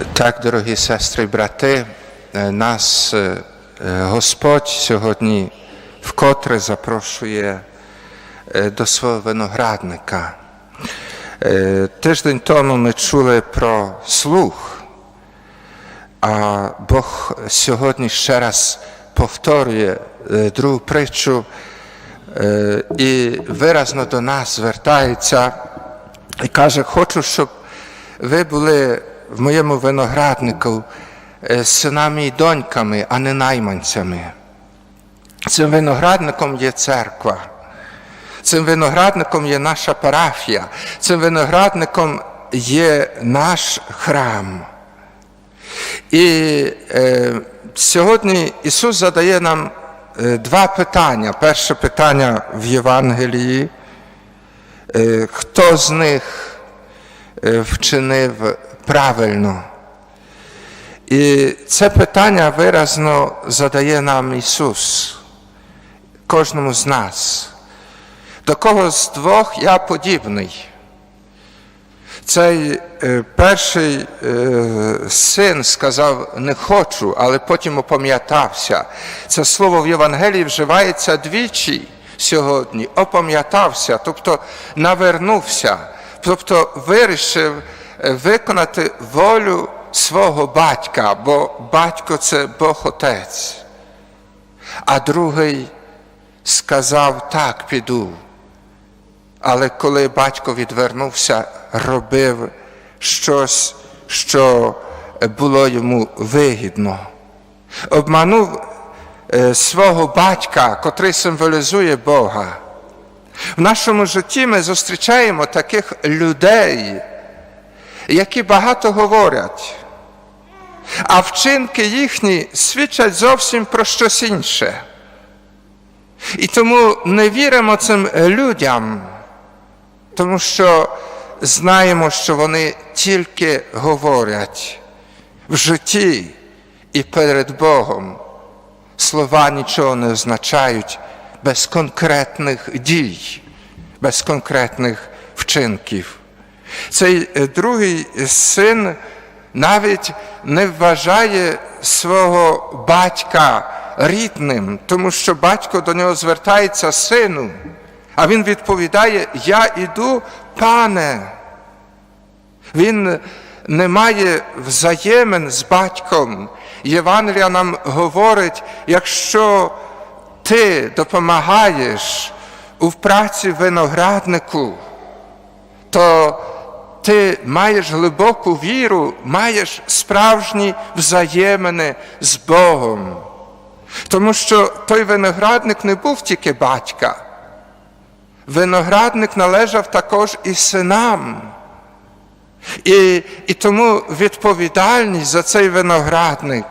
Так, дорогі сестри брати, е, нас е, е, Господь сьогодні вкотре запрошує до свого виноградника. Тиждень тому ми чули про слух, а Бог сьогодні ще раз повторює другу притчу і виразно до нас звертається і каже, хочу, щоб ви були в моєму винограднику е, синами і доньками, а не найманцями. Цим виноградником є церква. Цим виноградником є наша парафія, цим виноградником є наш храм. І е, сьогодні Ісус задає нам е, два питання. Перше питання в Євангелії. Е, хто з них е, вчинив правильно? І це питання виразно задає нам Ісус, кожному з нас. До кого з двох я подібний? Цей е, перший е, син сказав не хочу, але потім опам'ятався. Це слово в Євангелії вживається двічі сьогодні. Опам'ятався, тобто навернувся, тобто вирішив виконати волю свого батька, бо батько це Бог Отець. А другий сказав так, піду. Але коли батько відвернувся, робив щось, що було йому вигідно. Обманув е, свого батька, котрий символізує Бога. В нашому житті ми зустрічаємо таких людей, які багато говорять, а вчинки їхні свідчать зовсім про щось інше. І тому не віримо цим людям, тому що знаємо, що вони тільки говорять в житті і перед Богом. Слова нічого не означають без конкретних дій, без конкретних вчинків. Цей е, другий син навіть не вважає свого батька рідним, тому що батько до нього звертається сину, а він відповідає: Я іду, пане. Він не має взаємин з батьком. Євангелія нам говорить, якщо ти допомагаєш у праці винограднику, то ти маєш глибоку віру, маєш справжні взаємини з Богом. Тому що той виноградник не був тільки батька. Виноградник належав також і синам. І, і тому відповідальність за цей виноградник,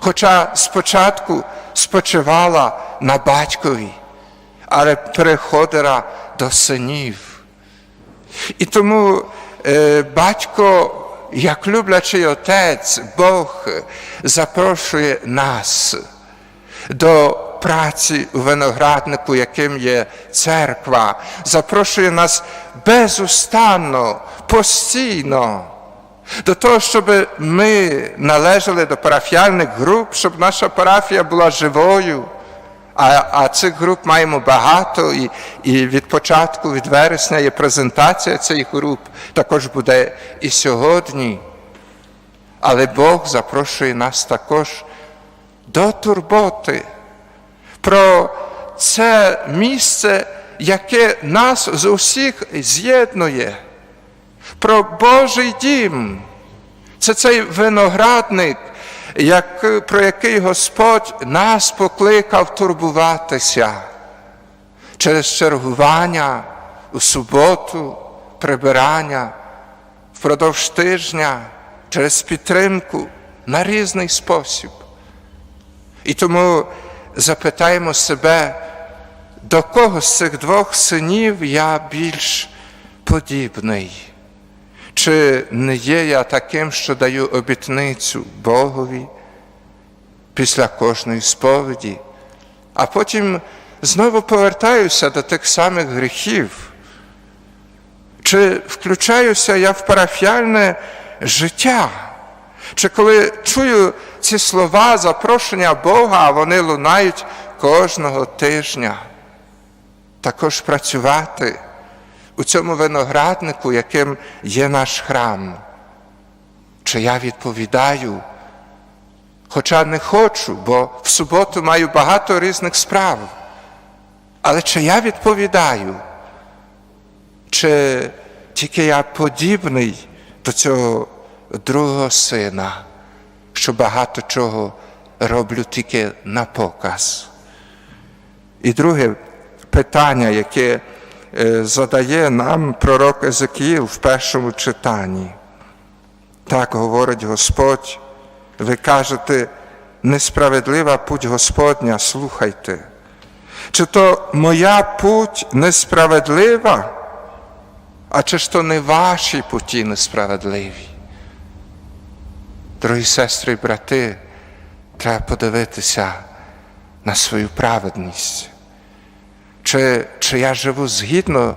хоча спочатку спочивала на батькові, але переходила до синів. І тому батько, як люблячий отець, Бог запрошує нас до праці у винограднику, яким є церква, запрошує нас безустанно, постійно. До того, щоб ми належали до парафіальних груп, щоб наша парафія була живою. А а цих груп маємо багато, і і від початку, від вересня є презентація цих груп, також буде і сьогодні. Але Бог запрошує нас також до турботи про це місце, яке нас з усіх з'єднує, про Божий дім. Це цей виноградник, як, про який Господь нас покликав турбуватися через чергування у суботу, прибирання впродовж тижня, через підтримку на різний спосіб. І тому запитаємо себе, до кого з цих двох синів я більш подібний? Чи не є я таким, що даю обітницю Богові після кожної сповіді, а потім знову повертаюся до тих самих гріхів? Чи включаюся я в парафіальне життя? Чи коли чую ці слова запрошення Бога, а вони лунають кожного тижня, також працювати у цьому винограднику, яким є наш храм. Чи я відповідаю? Хоча не хочу, бо в суботу маю багато різних справ. Але чи я відповідаю? Чи тільки я подібний до цього другого сина, що багато чого роблю тільки на показ? І друге питання, яке задає нам пророк Езекіїл в першому читанні. Так говорить Господь, ви кажете, несправедлива путь Господня, слухайте. Чи то моя путь несправедлива, а чи ж то не ваші путі несправедливі? Дорогі сестри і брати, треба подивитися на свою праведність. Чи, чи я живу згідно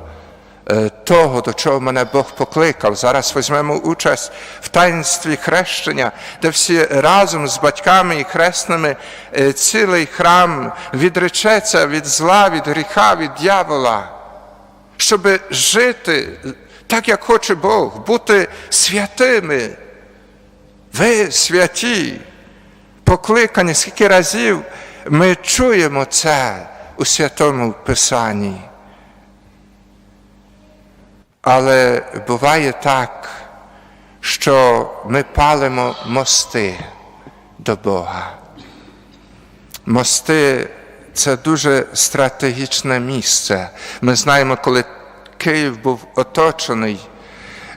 е, того, до чого мене Бог покликав. Зараз візьмемо участь в таїнстві хрещення, де всі разом з батьками і хресними е, цілий храм відречеться від зла, від гріха, від дьявола, щоб жити так, як хоче Бог, бути святими. Ви святі, покликані, скільки разів ми чуємо це у Святому Писанні. Але буває так, що ми палимо мости до Бога. Мости це дуже стратегічне місце. Ми знаємо, коли Київ був оточений,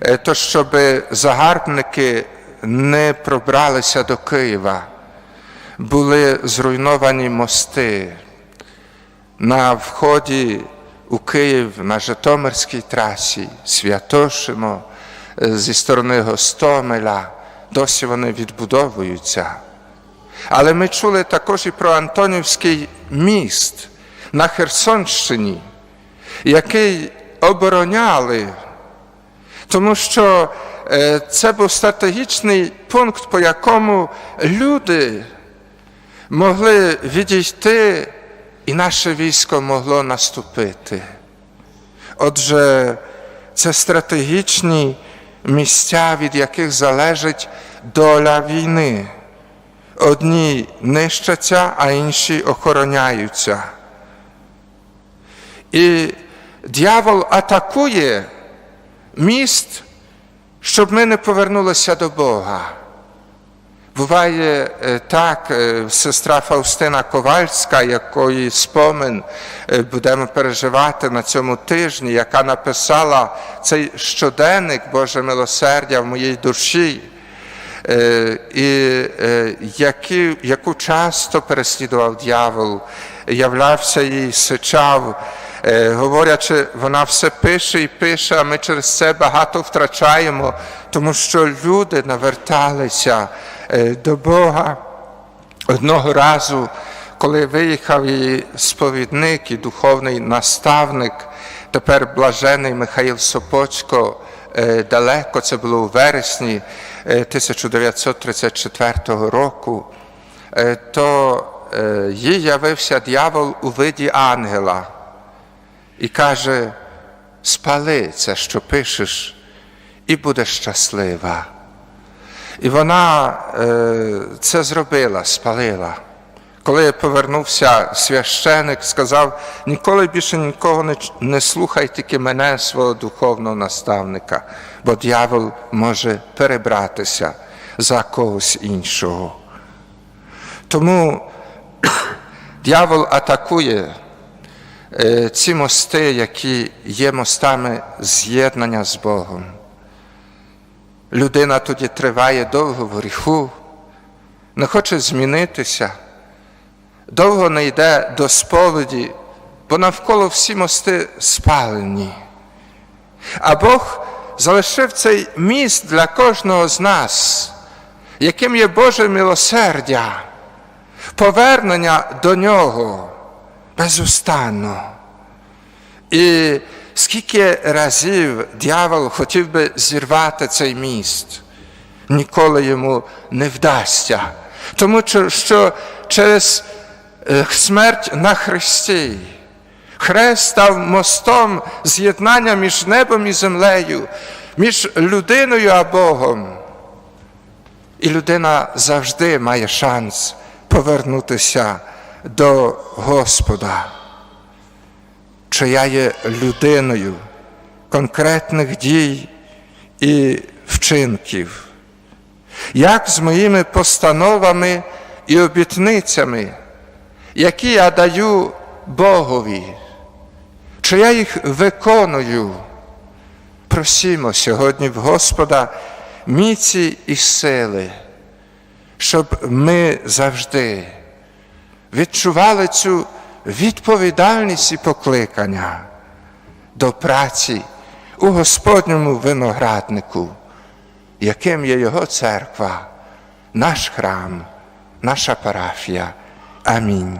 е, то щоб загарбники не пробралися до Києва, були зруйновані мости. На вході у Київ на Житомирській трасі, Святошино, е, зі сторони Гостомеля, досі вони відбудовуються. Але ми чули також і про Антонівський міст на Херсонщині, який обороняли, тому що е, це був стратегічний пункт, по якому люди могли відійти і наше військо могло наступити. Отже, це стратегічні місця, від яких залежить доля війни. Одні нищаться, а інші охороняються. І дьявол атакує міст, щоб ми не повернулися до Бога. Буває е, так, е, сестра Фаустина Ковальська, якої спомин е, будемо переживати на цьому тижні, яка написала цей щоденник Боже милосердя в моїй душі, і яку часто переслідував дьявол, являвся їй, сичав, говорячи, вона все пише і пише, а ми через це багато втрачаємо, тому що люди наверталися до Бога. Одного разу, коли виїхав її сповідник і духовний наставник, тепер блажений Михаїл Сопочко, далеко це було у вересні 1934 року, то їй явився дьявол у виді ангела і каже: спали це, що пишеш, і будеш щаслива. І вона е, це зробила, спалила. Коли повернувся священик, сказав: ніколи більше нікого не, не слухай тільки мене, свого духовного наставника, бо дьявол може перебратися за когось іншого. Тому дьявол атакує е, ці мости, які є мостами з'єднання з Богом. Людина тоді триває довго в гріху, не хоче змінитися, довго не йде до сповіді, бо навколо всі мости спалені. А Бог залишив цей міст для кожного з нас, яким є Боже милосердя, повернення до нього безустанно. І Скільки разів дьявол хотів би зірвати цей міст, ніколи йому не вдасться. Тому що- через е, смерть на Христі хрест став мостом з'єднання між небом і землею, між людиною а Богом. І людина завжди має шанс повернутися до Господа. Чи я є людиною конкретних дій і вчинків? Як з моїми постановами і обітницями, які я даю Богові? Чи я їх виконую? Просімо сьогодні в Господа міці і сили, щоб ми завжди відчували цю відповідальність і покликання до праці у Господньому винограднику, яким є Його церква, наш храм, наша парафія. Амінь.